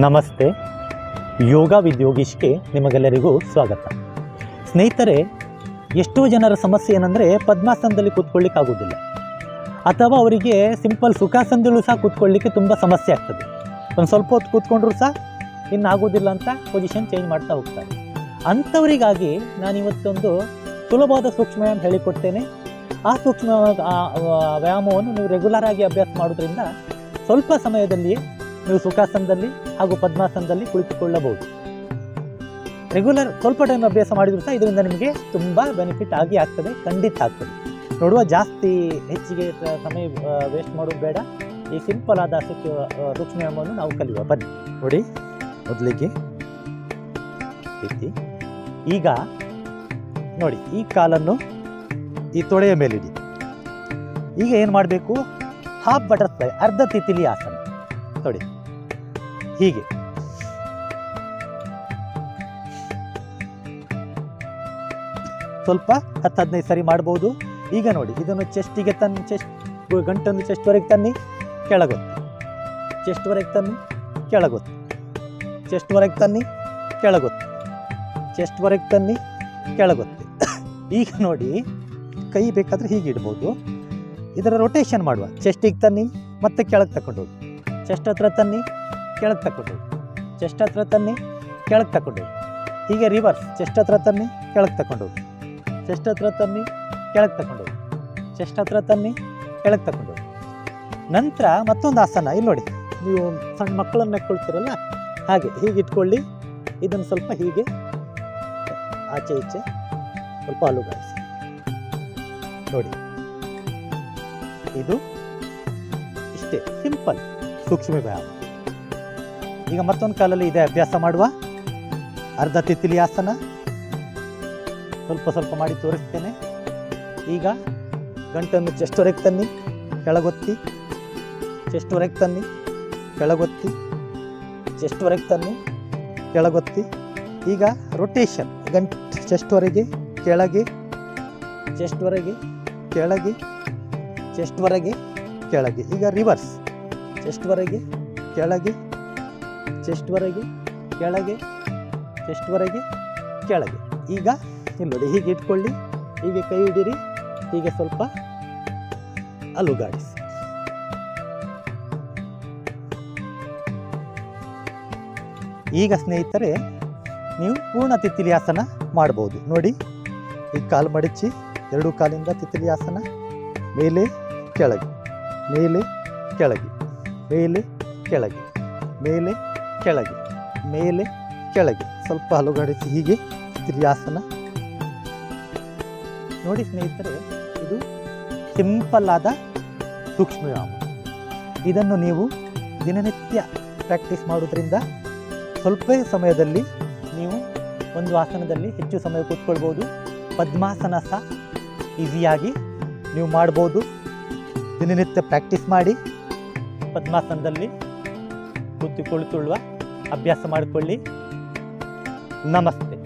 ನಮಸ್ತೆ. ಯೋಗ ವಿತ್ ಯೋಗೀಶ್ಗೆ ನಿಮಗೆಲ್ಲರಿಗೂ ಸ್ವಾಗತ. ಸ್ನೇಹಿತರೆ, ಎಷ್ಟೋ ಜನರ ಸಮಸ್ಯೆ ಏನಂದರೆ ಪದ್ಮಾಸನದಲ್ಲಿ ಕೂತ್ಕೊಳ್ಳಿಕ್ಕಾಗೋದಿಲ್ಲ ಅಥವಾ ಅವರಿಗೆ ಸಿಂಪಲ್ ಸುಖಾಸನದಲ್ಲೂ ಸಹ ಕೂತ್ಕೊಳ್ಳಿಕ್ಕೆ ತುಂಬ ಸಮಸ್ಯೆ ಆಗ್ತದೆ. ಒಂದು ಸ್ವಲ್ಪ ಹೊತ್ತು ಕೂತ್ಕೊಂಡ್ರೂ ಸಹ ಇನ್ನು ಆಗೋದಿಲ್ಲ ಅಂತ ಪೊಸಿಷನ್ ಚೇಂಜ್ ಮಾಡ್ತಾ ಹೋಗ್ತಾರೆ. ಅಂಥವರಿಗಾಗಿ ನಾನು ಇವತ್ತೊಂದು ಸುಲಭವಾದ ಸೂಕ್ಷ್ಮ ವ್ಯಾಯಾಮ ಹೇಳಿಕೊಡ್ತೇನೆ. ಆ ಸೂಕ್ಷ್ಮ ವ್ಯಾಯಾಮವನ್ನು ನೀವು ರೆಗ್ಯುಲರ್ ಆಗಿ ಅಭ್ಯಾಸ ಮಾಡೋದ್ರಿಂದ ಸ್ವಲ್ಪ ಸಮಯದಲ್ಲಿ ನೀವು ಸುಖಾಸನದಲ್ಲಿ ಹಾಗೂ ಪದ್ಮಾಸನದಲ್ಲಿ ಕುಳಿತುಕೊಳ್ಳಬಹುದು. ರೆಗ್ಯುಲರ್ ಸ್ವಲ್ಪ ಟೈಮ್ ಅಭ್ಯಾಸ ಮಾಡಿದ್ರು ಸಹ ಇದರಿಂದ ನಿಮಗೆ ತುಂಬ ಬೆನಿಫಿಟ್ ಆಗಿ ಆಗ್ತದೆ ಖಂಡಿತ ಆಗ್ತದೆ. ನೋಡುವ ಜಾಸ್ತಿ ಹೆಚ್ಚಿಗೆ ಸಮಯ ವೇಸ್ಟ್ ಮಾಡೋದು ಬೇಡ. ಈ ಸಿಂಪಲ್ ಆದ ಸೂಕ್ಷ್ಮ ಆ, ಸೂಕ್ಷ್ಮ ವ್ಯಾಯಾಮವನ್ನು ನಾವು ಕಲಿಯುವ. ಬನ್ನಿ. ನೋಡಿ ಮೊದಲಿಗೆ ಈಗ ನೋಡಿ ಈ ಕಾಲನ್ನು ಈ ತೊಡೆಯ ಮೇಲಿಡಿ. ಈಗ ಏನು ಮಾಡಬೇಕು? ಹಾಫ್ ಬಟರ್ಫ್ಲೈ ಅರ್ಧ ತಿತಿಲಿ ಆಸನ. ನೋಡಿ. ಹೀಗೆ. ಸ್ವಲ್ಪ ಹತ್ತು ಹದಿನೈದು ಸರಿ ಮಾಡ್ಬೋದು. ಈಗ ನೋಡಿ, ಇದನ್ನು ಚೆಸ್ಟಿಗೆ ತನ್ನ ಚೆಸ್ಟ್ ಗಂಟನ್ನು ಚೆಸ್ಟ್ವರೆಗೆ ತನ್ನಿ, ಕೆಳಗೊತ್ತಿ. ಚೆಸ್ಟ್ವರೆಗೆ ತನ್ನಿ, ಕೆಳಗೊತ್ತಿ. ಚೆಸ್ಟ್ವರೆಗೆ ತನ್ನಿ, ಕೆಳಗೊತ್ತಿ. ಚೆಸ್ಟ್ವರೆಗೆ ತನ್ನಿ, ಕೆಳಗೊತ್ತಿ. ಈಗ ನೋಡಿ, ಕೈ ಬೇಕಾದರೆ ಹೀಗೆ ಇಡ್ಬೋದು. ಇದರ ರೊಟೇಷನ್ ಮಾಡುವ. ಚೆಸ್ಟಿಗೆ ತನ್ನಿ, ಮತ್ತೆ ಕೆಳಗೆ ತಗೊಂಡು ಹೋಗಿ. ಚೆಸ್ಟ್ ಹತ್ರ ತನ್ನಿ ಕೆಳಗೆ ತಗೊಂಡು ಚೆಸ್ಟ್ ಹತ್ರ ತನ್ನಿ, ಕೆಳಗೆ ತಗೊಂಡು ಹೋಗಿ ರಿವರ್ಸ್ ಚೆಸ್ಟ್ ಹತ್ರ ತನ್ನಿ, ಕೆಳಗೆ ತಗೊಂಡು ಚೆಸ್ಟ್ ಹತ್ರ ತನ್ನಿ, ಕೆಳಗೆ ತಗೊಂಡು ಚೆಸ್ಟ್ ಹತ್ರ ತನ್ನಿ, ಕೆಳಗೆ ತಗೊಂಡು ನಂತರ ಮತ್ತೊಂದು ಆಸನ, ಇಲ್ಲಿ ನೋಡಿ. ನೀವು ಸಣ್ಣ ಮಕ್ಕಳನ್ನು ನೆಕ್ಕೊಳ್ತೀರಲ್ಲ ಹಾಗೆ ಹೀಗೆ ಇಟ್ಕೊಳ್ಳಿ. ಇದನ್ನು ಸ್ವಲ್ಪ ಹೀಗೆ ಆಚೆ ಈಚೆ ಸ್ವಲ್ಪ ಅಲುಗಾಡಿಸಿ ನೋಡಿ. ಇದು ಇಷ್ಟೇ ಸಿಂಪಲ್ ಸೂಕ್ಷ್ಮ ವ್ಯಾಯಾಮ. ಈಗ ಮತ್ತೊಂದು ಕಾಲಲ್ಲಿ ಇದೆ ಅಭ್ಯಾಸ ಮಾಡುವ ಅರ್ಧ ತಿತ್ತಿಲಿ ಆಸನ ಸ್ವಲ್ಪ ಸ್ವಲ್ಪ ಮಾಡಿ ತೋರಿಸ್ತೇನೆ. ಈಗ ಗಂಟನ್ನು ಚೆಸ್ಟ್ವರೆಗೆ ತನ್ನಿ, ಕೆಳಗೊತ್ತಿ ಚೆಸ್ಟ್ವರೆಗೆ ತನ್ನಿ, ಕೆಳಗೊತ್ತಿ ಚೆಸ್ಟ್ವರೆಗೆ ತನ್ನಿ, ಕೆಳಗೊತ್ತಿ. ಈಗ ರೊಟೇಷನ್ ಗಂಟ್ ಚೆಸ್ಟ್ವರೆಗೆ ಕೆಳಗೆ ಚೆಸ್ಟ್ವರೆಗೆ ಕೆಳಗೆ ಚೆಸ್ಟ್ವರೆಗೆ ಕೆಳಗೆ. ಈಗ ರಿವರ್ಸ್ ಚೆಸ್ಟ್ವರೆಗೆ ಕೆಳಗೆ ಚೆಸ್ಟ್ವರೆಗೆ ಕೆಳಗೆ ಚೆಸ್ಟ್ವರೆಗೆ ಕೆಳಗೆ. ಈಗ ಇಲ್ಲಿ ನೋಡಿ ಹೀಗೆ ಇಟ್ಕೊಳ್ಳಿ, ಹೀಗೆ ಕೈ ಹಿಡಿರಿ, ಹೀಗೆ ಸ್ವಲ್ಪ ಅಲುಗಾಡಿಸಿ. ಈಗ ಸ್ನೇಹಿತರೆ, ನೀವು ಪೂರ್ಣ ತಿತ್ತಿಲಿ ಆಸನ ಮಾಡ್ಬೋದು. ನೋಡಿ, ಈ ಕಾಲು ಮಡಚಿ, ಎರಡು ಕಾಲಿಂದ ತಿತ್ತಿಲಿಯಾಸನ ಮೇಲೆ, ಕೆಳಗೆ ಮೇಲೆ ಕೆಳಗೆ ಮೇಲೆ, ಕೆಳಗೆ. ಮೇಲೆ, ಕೆಳಗೆ. ಮೇಲೆ, ಕೆಳಗೆ. ಸ್ವಲ್ಪ ಹಲುಗಾಡಿಸಿ ಹೀಗೆ ತ್ರಿಯಾಸನ ನೋಡಿ ಸ್ನೇಹಿತರೆ, ಇದು ಸಿಂಪಲ್ ಆದ ಸೂಕ್ಷ್ಮ ವ್ಯಾಯಾಮ ಇದನ್ನು ನೀವು ದಿನನಿತ್ಯ ಪ್ರಾಕ್ಟೀಸ್ ಮಾಡೋದ್ರಿಂದ ಸ್ವಲ್ಪ ಸಮಯದಲ್ಲಿ ನೀವು ಒಂದು ಆಸನದಲ್ಲಿ ಹೆಚ್ಚು ಸಮಯ ಕೂತ್ಕೊಳ್ಬೋದು. ಪದ್ಮಾಸನ ಸಹ ಈಸಿಯಾಗಿ ನೀವು ಮಾಡ್ಬೋದು. ದಿನನಿತ್ಯ ಪ್ರಾಕ್ಟೀಸ್ ಮಾಡಿ ಪದ್ಮಾಸನದಲ್ಲಿ ಕುಳಿತುಳ್ಳುವ ಅಭ್ಯಾಸ ಮಾಡಿಕೊಳ್ಳಿ. ನಮಸ್ತೆ.